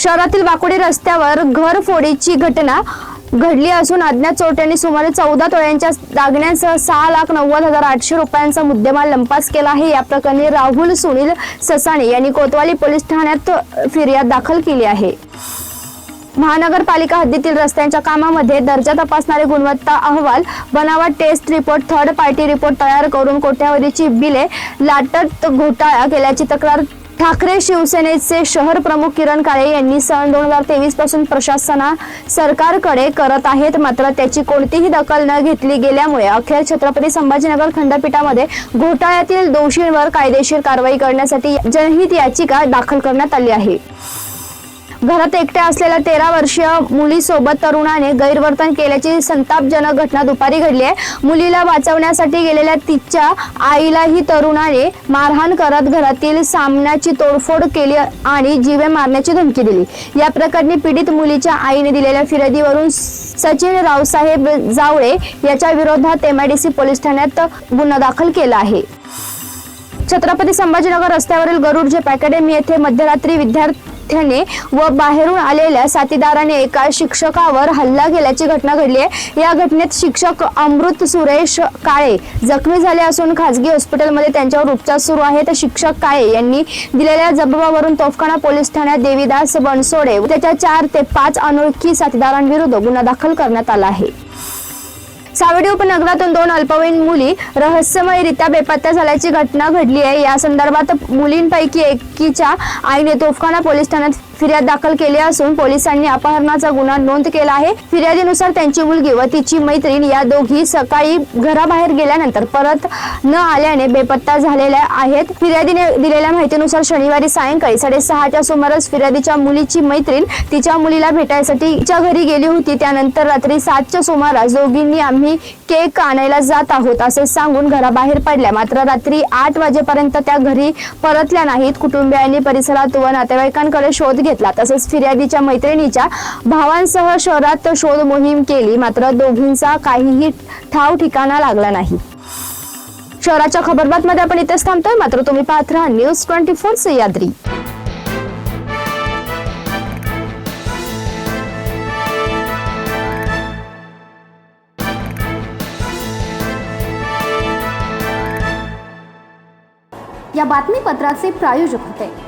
शहरातील वाकोडी रस्त्यावर घरफोडीची घटना घडली असून अज्ञात चोरट्यांनी सुमारे चौदा तोळ्यांच्या दागण्यांसह सहा लाख नव्वद हजार आठशे रुपयांचा मुद्देमाल लंपास केला आहे. या प्रकरणी राहुल सुनील ससाणे यांनी कोतवाली पोलीस ठाण्यात फिर्याद दाखल केली आहे. महानगरपालिका हद्दीतील रस्त्यांच्या कामामध्ये दर्जा तपासणारे गुणवत्ता अहवाल बनावट test report third party report तयार करून कोट्यावधीची बिले लाटत घोटाळा केल्याची तक्रार ठाकरे शिवसेनेचे शहर प्रमुख किरण काळे यांनी सन दोन हजार तेवीसपासून प्रशासना सरकारकडे करत आहेत. मात्र त्याची कोणतीही दखल न घेतली गेल्यामुळे अखेर छत्रपती संभाजीनगर खंडपीठामध्ये घोटाळ्यातील दोषींवर कायदेशीर कारवाई करण्यासाठी जनहित याचिका दाखल करण्यात आली आहे. घरात एकट्या असलेल्या तेरा वर्षीय मुलीसोबत तरुणाने गैरवर्तन केल्याची संतापजनक घटना दुपारी घडली आहे. मुलीला वाचवण्यासाठी गेलेल्या तिच्या आईलाही तरुणाने मारहाण करत घरातील सामन्याची तोडफोड केली आणि जीवे मारण्याची धमकी दिली. या प्रकरणी पीडित मुलीच्या आईने दिलेल्या फिर्यादीवरून सचिन रावसाहेब जावळे याच्या विरोधात एमआयडीसी पोलीस ठाण्यात गुन्हा दाखल केला आहे. छत्रपती संभाजीनगर रस्त्यावरील गरुड जेप अकॅडमी येथे मध्यरात्री विद्यार्थी विद्यार्थ्याने व बाहेरून आलेल्या साथीदाराने एका शिक्षकावर हल्ला केल्याची घटना घडली आहे. या घटनेत शिक्षक अमृत सुरेश काळे जखमी झाले असून खासगी हॉस्पिटलमध्ये त्यांच्यावर उपचार सुरू आहेत. शिक्षक काळे यांनी दिलेल्या जबाबावरून तोफखाना पोलीस ठाण्यात देवीदास बनसोडे त्याच्या चार ते पाच अनोळखी साथीदारांविरुद्ध गुन्हा दाखल करण्यात आला आहे. सावडी उपनगरातून दोन अल्पवयीन मुली रहस्यमयरित्या बेपत्ता झाल्याची घटना घडली आहे. या संदर्भात मुलींपैकी एकीच्या आईने तोफखाना पोलीस ठाण्यात फिर्याद दाखल केली असून पोलिसांनी अपहरणाचा गुन्हा नोंद केला आहे. फिर्यादीनुसार त्यांची मुलगी व तिची मैत्रीण या दोघी सकाळी घराबाहेर गेल्यानंतर परत न आल्याने बेपत्ता झालेल्या आहेत. फिर्यादीने दिलेल्या माहितीनुसार शनिवारी सायंकाळी साडेसहाच्या सुमारास फिर्यादीच्या मुलीची मैत्रीण तिच्या मुलीला भेटायसाठी तिच्या घरी गेली होती. त्यानंतर रात्री सातच्या सुमारास दोघींनी आम्ही केक आणायला जात आहोत असे सांगून घराबाहेर पडल्या. मात्र रात्री आठ वाजेपर्यंत त्या घरी परतल्या नाहीत. कुटुंबियांनी परिसरात व नातेवाईकांकडे शोध घेतला. तसंच फिर्यादीच्या मैत्रिणीच्या भावांसह शहरात शोध मोहीम केली. मात्र दोघींचा काहीही ठाव ठिकाणा लागला नाही. शहराच्या खबरबात मध्ये आपण इथेच थांबतोय. मात्र तुम्ही पाहत राहा न्यूज ट्वेंटी फोर सह्याद्री या बातमीपत्राचे प्रायोजक होते.